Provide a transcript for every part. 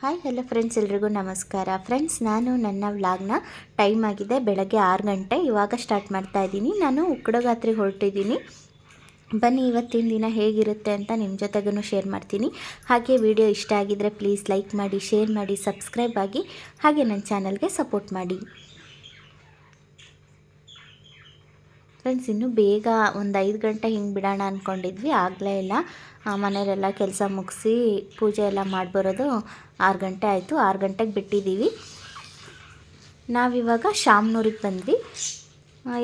Hi hello friends ಎಲ್ರಿಗೂ ನಮಸ್ಕಾರ. Friends ನಾನು ನನ್ನ ವ್ಲಾಗ್ನ ಟೈಮ್ ಆಗಿದೆ ಬೆಳಗ್ಗೆ ಆರು ಗಂಟೆ. ಇವಾಗ ಸ್ಟಾರ್ಟ್ ಮಾಡ್ತಾ ಇದ್ದೀನಿ. ನಾನು ಉಕ್ಕಡಗಾತ್ರಿಗೆ ಹೊರಟಿದ್ದೀನಿ. ಬನ್ನಿ, ಇವತ್ತಿನ ದಿನ ಹೇಗಿರುತ್ತೆ ಅಂತ ನಿಮ್ಮ ಜೊತೆಗೂ ಶೇರ್ ಮಾಡ್ತೀನಿ. ಹಾಗೆ ವಿಡಿಯೋ ಇಷ್ಟ ಆಗಿದರೆ ಪ್ಲೀಸ್ ಲೈಕ್ ಮಾಡಿ ಶೇರ್ ಮಾಡಿ ಸಬ್ಸ್ಕ್ರೈಬ್ ಆಗಿ ಹಾಗೆ ನನ್ನ ಚಾನಲ್ಗೆ ಸಪೋರ್ಟ್ ಮಾಡಿ. ಫ್ರೆಂಡ್ಸ್ ಇನ್ನೂ ಬೇಗ ಒಂದು ಐದು ಗಂಟೆ ಹಿಂಗೆ ಬಿಡೋಣ ಅಂದ್ಕೊಂಡಿದ್ವಿ ಆಗಲೇ ಇಲ್ಲ. ಮನೆಯಲ್ಲೆಲ್ಲ ಕೆಲಸ ಮುಗಿಸಿ ಪೂಜೆ ಎಲ್ಲ ಮಾಡಿ ಬರೋದು ಆರು ಗಂಟೆ ಆಯಿತು. ಆರು ಗಂಟೆಗೆ ಬಿಟ್ಟಿದ್ದೀವಿ ನಾವಿವಾಗ ಶಾಮನೂರಿಗೆ ಬಂದ್ವಿ.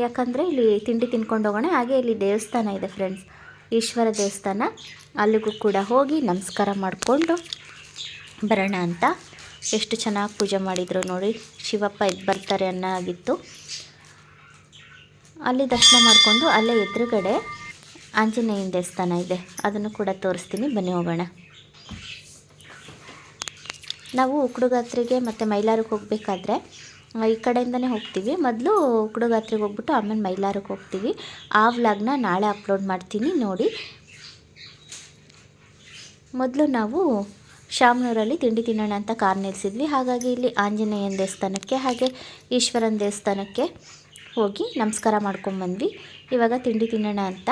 ಯಾಕಂದರೆ ಇಲ್ಲಿ ತಿಂಡಿ ತಿನ್ಕೊಂಡು ಹೋಗೋಣ. ಹಾಗೆ ಇಲ್ಲಿ ದೇವಸ್ಥಾನ ಇದೆ ಫ್ರೆಂಡ್ಸ್ ಈಶ್ವರ ದೇವಸ್ಥಾನ. ಅಲ್ಲಿಗೂ ಕೂಡ ಹೋಗಿ ನಮಸ್ಕಾರ ಮಾಡಿಕೊಂಡು ಬರೋಣ ಅಂತ. ಎಷ್ಟು ಚೆನ್ನಾಗಿ ಪೂಜೆ ಮಾಡಿದರು ನೋಡಿ. ಶಿವಪ್ಪ ಇದು ಬರ್ತಾರೆ ಅನ್ನೋಗಿತ್ತು ಅಲ್ಲಿ ದರ್ಶನ ಮಾಡಿಕೊಂಡು ಅಲ್ಲೇ ಎದುರುಗಡೆ ಆಂಜನೇಯನ ದೇವಸ್ಥಾನ ಇದೆ. ಅದನ್ನು ಕೂಡ ತೋರಿಸ್ತೀನಿ. ಬನ್ನಿ ಹೋಗೋಣ. ನಾವು ಉಕ್ಕಡುಗಾತ್ರಿಗೆ ಮತ್ತು ಮೈಲಾರಕ್ಕೆ ಹೋಗಬೇಕಾದ್ರೆ ಈ ಕಡೆಯಿಂದನೇ ಹೋಗ್ತೀವಿ. ಮೊದಲು ಉಕ್ಕಡುಗಾತ್ರಿಗೆ ಹೋಗ್ಬಿಟ್ಟು ಆಮೇಲೆ ಮೈಲಾರಕ್ಕೆ ಹೋಗ್ತೀವಿ. ಆ ವ್ಲಾಗ್ನ ನಾಳೆ ಅಪ್ಲೋಡ್ ಮಾಡ್ತೀನಿ. ನೋಡಿ. ಮೊದಲು ನಾವು ಶಾಮನೂರಲ್ಲಿ ತಿಂಡಿ ತಿನ್ನೋಣ ಅಂತ ಕಾರ್ ನಿಲ್ಲಿಸಿದ್ವಿ ಹಾಗಾಗಿ ಇಲ್ಲಿ ಆಂಜನೇಯನ ದೇವಸ್ಥಾನಕ್ಕೆ, ಹಾಗೆ ಈಶ್ವರನ ದೇವಸ್ಥಾನಕ್ಕೆ ಹೋಗಿ ನಮಸ್ಕಾರ ಮಾಡ್ಕೊಂಬಂದ್ವಿ ಇವಾಗ ತಿಂಡಿ ತಿನ್ನೋಣ ಅಂತ.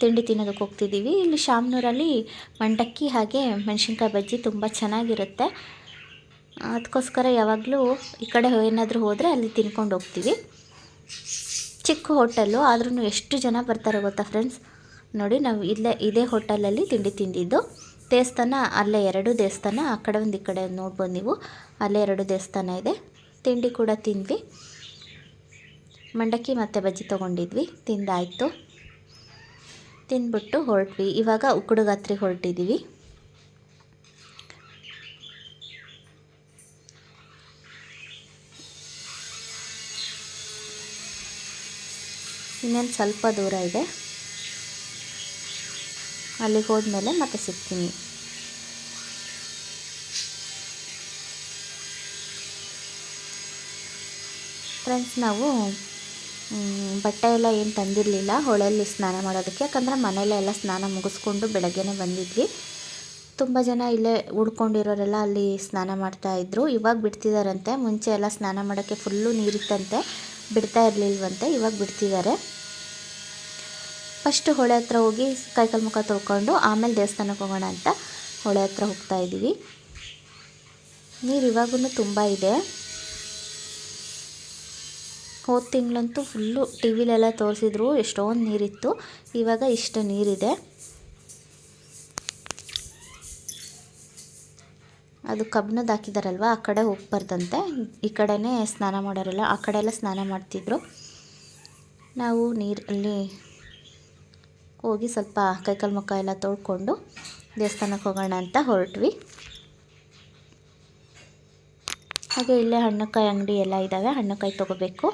ತಿಂಡಿ ತಿನ್ನೋದಕ್ಕೆ ಹೋಗ್ತಿದ್ದೀವಿ. ಇಲ್ಲಿ ಶಾಮನೂರಲ್ಲಿ ಮಂಡಕ್ಕಿ ಹಾಗೆ ಮೆಣಸಿನ್ಕಾಯಿ ಬಜ್ಜಿ ತುಂಬ ಚೆನ್ನಾಗಿರುತ್ತೆ. ಅದಕ್ಕೋಸ್ಕರ ಯಾವಾಗಲೂ ಈ ಕಡೆ ಏನಾದರೂ ಹೋದರೆ ಅಲ್ಲಿ ತಿನ್ಕೊಂಡು ಹೋಗ್ತೀವಿ. ಚಿಕ್ಕ ಹೋಟೆಲ್ಲು ಆದ್ರೂ ಎಷ್ಟು ಜನ ಬರ್ತಾರೆ ಗೊತ್ತಾ ಫ್ರೆಂಡ್ಸ್ ನೋಡಿ, ನಾವು ಇಲ್ಲೇ, ಇದೇ ಹೋಟೆಲಲ್ಲಿ ತಿಂಡಿ ತಿಂದಿದ್ದು. ದೇವಸ್ಥಾನ ಅಲ್ಲೇ ಎರಡು ದೇವಸ್ಥಾನ, ಆ ಕಡೆ ಒಂದು ಈ ಕಡೆ ನೋಡ್ಬೋದು ನೀವು. ಅಲ್ಲೇ ಎರಡು ದೇವಸ್ಥಾನ ಇದೆ. ತಿಂಡಿ ಕೂಡ ತಿಂದ್ವಿ. ಮಂಡಕ್ಕಿ ಮತ್ತು ಬಜ್ಜಿ ತೊಗೊಂಡಿದ್ವಿ. ತಿಂದಾಯಿತು. ತಿಂದ್ಬಿಟ್ಟು ಹೊರಟ್ವಿ. ಇವಾಗ ಉಕ್ಕಡುಗಾತ್ರಿಗೆ ಹೊರಟಿದ್ದೀವಿ ಇನ್ನೇನು ಸ್ವಲ್ಪ ದೂರ ಇದೆ. ಅಲ್ಲಿಗೆ ಹೋದ್ಮೇಲೆ ಮತ್ತೆ ಸಿಗ್ತೀನಿ. ಫ್ರೆಂಡ್ಸ್ ನಾವು ಬಟ್ಟೆ ಎಲ್ಲ ಏನು ತಂದಿರಲಿಲ್ಲ. ಹೊಳೆಯಲ್ಲಿ ಸ್ನಾನ ಮಾಡೋದಕ್ಕೆ. ಯಾಕಂದರೆ ಮನೆಯಲ್ಲೇ ಎಲ್ಲ ಸ್ನಾನ ಮುಗಿಸ್ಕೊಂಡು ಬೆಳಗ್ಗೆನೇ ಬಂದಿದ್ವಿ. ತುಂಬ ಜನ ಇಲ್ಲೇ ಉಳ್ಕೊಂಡಿರೋರೆಲ್ಲ ಅಲ್ಲಿ ಸ್ನಾನ ಮಾಡ್ತಾ ಇದ್ರು. ಇವಾಗ ಬಿಡ್ತಿದಾರಂತೆ. ಮುಂಚೆ ಎಲ್ಲ ಸ್ನಾನ ಮಾಡೋಕ್ಕೆ ಫುಲ್ಲು ನೀರಿತ್ತಂತೆ. ಬಿಡ್ತಾ ಇರಲಿಲ್ವಂತೆ, ಇವಾಗ ಬಿಡ್ತಿದ್ದಾರೆ ಫಸ್ಟ್ ಹೊಳೆ ಹತ್ರ ಹೋಗಿ ಕೈಕಾಲು ಮುಖ ತೊಳ್ಕೊಂಡು ಆಮೇಲೆ ದೇವಸ್ಥಾನಕ್ಕೆ ಹೋಗೋಣ ಅಂತ ಹೊಳೆ ಹತ್ರ ಹೋಗ್ತಾ ಇದ್ದೀವಿ ನೀರು ಇವಾಗೂ ತುಂಬ ಇದೆ. ಹೋದ ತಿಂಗಳಂತೂ ಫುಲ್ಲು ಟಿ ವಿಲೆಲ್ಲ ತೋರಿಸಿದ್ರು, ಎಷ್ಟೊಂದು ನೀರಿತ್ತು. ಇವಾಗ ಇಷ್ಟು ನೀರಿದೆ. ಅದು ಕಬ್ಬಿಣದ ಹಾಕಿದಾರಲ್ವ, ಆ ಕಡೆ ಹೋಗ್ಬಾರ್ದಂತೆ ಈ ಕಡೆನೇ ಸ್ನಾನ ಮಾಡೋರಲ್ಲ, ಆ ಕಡೆ ಎಲ್ಲ ಸ್ನಾನ ಮಾಡ್ತಿದ್ರು. ನಾವು ನೀರಲ್ಲಿ ಹೋಗಿ ಸ್ವಲ್ಪ ಕೈಕಾಲು ಮುಖ ಎಲ್ಲ ತೊಳ್ಕೊಂಡು ದೇವಸ್ಥಾನಕ್ಕೆ ಹೋಗೋಣ ಅಂತ ಹೊರಟ್ವಿ. ಹಾಗೆ ಇಲ್ಲೇ ಹಣ್ಣುಕಾಯಿ ಅಂಗಡಿ ಎಲ್ಲ ಇದ್ದಾವೆ ಹಣ್ಣುಕಾಯಿ ತೊಗೋಬೇಕು.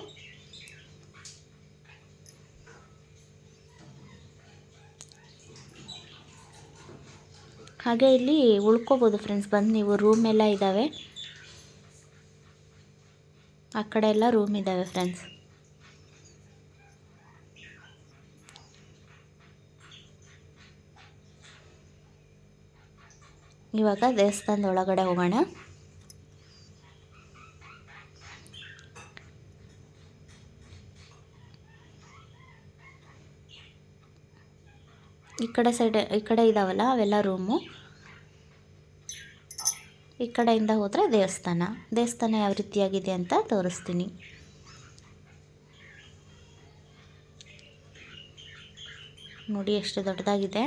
ಹಾಗೆ ಇಲ್ಲಿ ಉಳ್ಕೋಬೋದು ಫ್ರೆಂಡ್ಸ್ ಬಂದು ನೀವು ರೂಮ್ ಎಲ್ಲ ಇದ್ದಾವೆ ಆ ಕಡೆ ಎಲ್ಲ ರೂಮ್ ಇದ್ದಾವೆ ಫ್ರೆಂಡ್ಸ್ ಇವಾಗ ದೇವಸ್ಥಾನದ ಒಳಗಡೆ ಹೋಗೋಣ. ಈ ಕಡೆ ಸೈಡ್, ಈ ಕಡೆ ಇದಾವಲ್ಲ, ಅವೆಲ್ಲ ರೂಮು. ಈ ಕಡೆಯಿಂದ ಹೋದರೆ ದೇವಸ್ಥಾನ. ದೇವಸ್ಥಾನ ಯಾವ ರೀತಿಯಾಗಿದೆ ಅಂತ ತೋರಿಸ್ತೀನಿ. ನೋಡಿ ಎಷ್ಟು ದೊಡ್ಡದಾಗಿದೆ.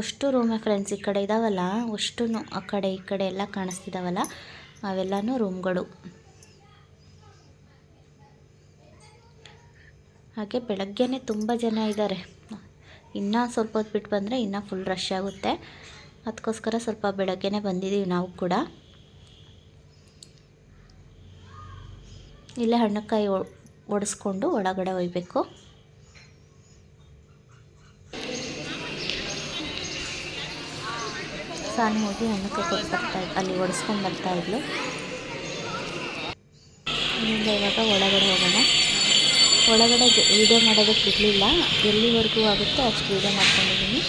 ಅಷ್ಟು ರೂಮೇ ಫ್ರೆಂಡ್ಸ್ ಈ ಕಡೆ ಇದಾವಲ್ಲ ಅಷ್ಟು ಆ ಕಡೆ, ಈ ಕಡೆ ಎಲ್ಲ ಕಾಣಿಸ್ತಿದಾವಲ್ಲ, ಅವೆಲ್ಲನೂ ರೂಮ್ಗಳು ಹಾಗೆ ಬೆಳಗ್ಗೆನೇ ತುಂಬ ಜನ ಇದ್ದಾರೆ. ಇನ್ನೂ ಸ್ವಲ್ಪ ಹೊತ್ತು ಬಿಟ್ಟು ಬಂದರೆ ಇನ್ನೂ ಫುಲ್ ರಶ್ ಆಗುತ್ತೆ. ಅದಕ್ಕೋಸ್ಕರ ಸ್ವಲ್ಪ ಬೆಳಗ್ಗೆನೇ ಬಂದಿದ್ದೀವಿ ನಾವು ಕೂಡ. ಇಲ್ಲೇ ಹಣ್ಣುಕಾಯಿ ಒ- ಒಡಿಸ್ಕೊಂಡು ಒಳಗಡೆ ಒಯ್ಬೇಕು ಸಾನು ಹೋಗಿ ಹಣ್ಣುಕಾಯಿ ಕೊಟ್ಟು ಅಲ್ಲಿ ಒಡಿಸ್ಕೊಂಡು ಬರ್ತಾ ಇದ್ಲು. ಇಲ್ಲಿಂದ ಇವಾಗ ಒಳಗಡೆ ಹೋಗೋಣ. ಒಳಗಡೆ ವೀಡಿಯೋ ಮಾಡೋದಕ್ಕೆ ಬಿಡಲಿಲ್ಲ. ಎಲ್ಲಿವರೆಗೂ ಆಗುತ್ತೆ ಅಷ್ಟು ವೀಡಿಯೋ ಮಾಡ್ಕೊಂಡಿದ್ದೀನಿ.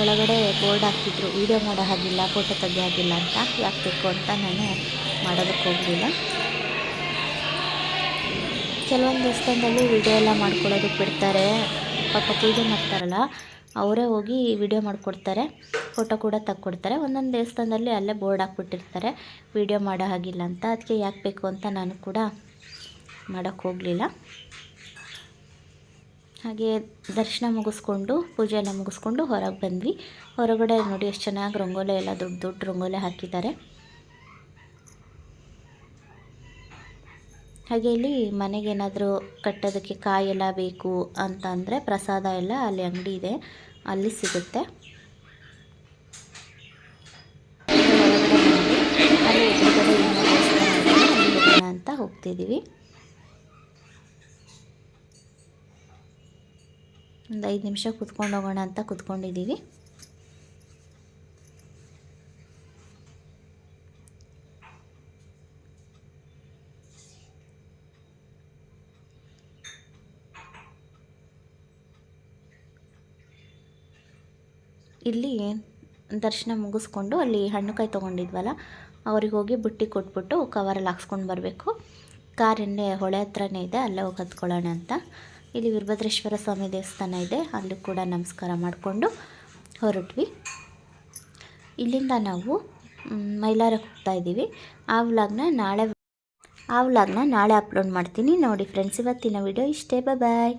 ಒಳಗಡೆ ಬೋರ್ಡ್ ಹಾಕ್ತಿದ್ರು. ವೀಡಿಯೋ ಮಾಡೋ ಹಾಗಿಲ್ಲ ಫೋಟೋ ತೆಗಿಯೋ ಹಾಗಿಲ್ಲ ಅಂತ. ಯಾಕೆ ಬೇಕು ಅಂತ ನಾನು ಮಾಡೋದಕ್ಕೆ ಹೋಗಲಿಲ್ಲ. ಕೆಲವೊಂದು ದೇವಸ್ಥಾನದಲ್ಲಿ ವೀಡಿಯೋ ಎಲ್ಲ ಮಾಡ್ಕೊಳ್ಳೋದಕ್ಕೆ ಬಿಡ್ತಾರೆ. ಪಾಪ ಪೂಜೆ ಮಾಡ್ತಾರಲ್ಲ, ಅವರೇ ಹೋಗಿ ವಿಡಿಯೋ ಮಾಡಿಕೊಡ್ತಾರೆ ಫೋಟೋ ಕೂಡ ತಕ್ಕೊಡ್ತಾರೆ. ಒಂದೊಂದು ದೇವಸ್ಥಾನದಲ್ಲಿ ಅಲ್ಲೇ ಬೋರ್ಡ್ ಹಾಕ್ಬಿಟ್ಟಿರ್ತಾರೆ. ವಿಡಿಯೋ ಮಾಡೋ ಹಾಗಿಲ್ಲ ಅಂತ. ಅದಕ್ಕೆ ಯಾಕೆ ಬೇಕು ಅಂತ ನಾನು ಕೂಡ ಮಾಡೋಕ್ಕೆ ಹೋಗಲಿಲ್ಲ. ಹಾಗೆ ದರ್ಶನ ಮುಗಿಸ್ಕೊಂಡು ಪೂಜೆ ಎಲ್ಲ ಮುಗಿಸ್ಕೊಂಡು ಹೊರಗೆ ಬಂದ್ವಿ. ಹೊರಗಡೆ ನೋಡಿ ಎಷ್ಟು ಚೆನ್ನಾಗಿ ರಂಗೋಲೆ ಎಲ್ಲ ದೊಡ್ಡ ದೊಡ್ಡ ರಂಗೋಲೆ ಹಾಕಿದ್ದಾರೆ. ಹಾಗೆ ಇಲ್ಲಿ ಮನೆಗೆ ಏನಾದರೂ ಕಟ್ಟೋದಕ್ಕೆ ಕಾಯಿ ಎಲ್ಲ ಬೇಕು ಅಂತ ಅಂದರೆ ಪ್ರಸಾದ ಎಲ್ಲ ಅಲ್ಲಿ ಅಂಗಡಿ ಇದೆ. ಅಲ್ಲಿ ಸಿಗುತ್ತೆ. ಅಂತ ಬಂದ್ವಿ. ಅಲ್ಲಿ ಎದುರುಗಡೆ ಇನ್ನೂ ದೇವಸ್ಥಾನ ಇದೆ, ಅಲ್ಲಿ ಹೋಗೋಣ ಅಂತ ಹೋಗ್ತಿದ್ದೀವಿ ಒಂದು ಐದು ನಿಮಿಷ ಕುತ್ಕೊಂಡು ಹೋಗೋಣ ಅಂತ ಕುತ್ಕೊಂಡಿದ್ದೀವಿ ಇಲ್ಲಿ ದರ್ಶನ ಮುಗಿಸ್ಕೊಂಡು ಅಲ್ಲಿ ಹಣ್ಣುಕಾಯಿ ತೊಗೊಂಡಿದ್ವಲ್ಲ, ಅವ್ರಿಗೆ ಹೋಗಿ ಬುಟ್ಟಿ ಕೊಟ್ಬಿಟ್ಟು ಕವರಲ್ಲಿ ಹಾಕ್ಸ್ಕೊಂಡು ಬರಬೇಕು. ಕಾರ್ ಎಣ್ಣೆ ಹೊಳೆ ಹತ್ರನೇ ಇದೆ, ಅಲ್ಲೇ ಹೋಗಿ ಹತ್ಕೊಳ್ಳೋಣ ಅಂತ. ಇಲ್ಲಿ ವೀರಭದ್ರೇಶ್ವರ ಸ್ವಾಮಿ ದೇವಸ್ಥಾನ ಇದೆ. ಅಲ್ಲಿ ಕೂಡ ನಮಸ್ಕಾರ ಮಾಡಿಕೊಂಡು ಹೊರಟ್ವಿ. ಇಲ್ಲಿಂದ ನಾವು ಮೈಲಾರಕ್ಕೆ ಹೋಗ್ತಾ ಇದ್ದೀವಿ. ಆ ವ್ಲಾಗ್ನ ನಾಳೆ, ಆ ವ್ಲಾಗ್ನ ನಾಳೆ ಅಪ್ಲೋಡ್ ಮಾಡ್ತೀನಿ. ನೋಡಿ ಫ್ರೆಂಡ್ಸ್ ಇವತ್ತಿನ ವಿಡಿಯೋ ಇಷ್ಟೇ. ಬಾಯ್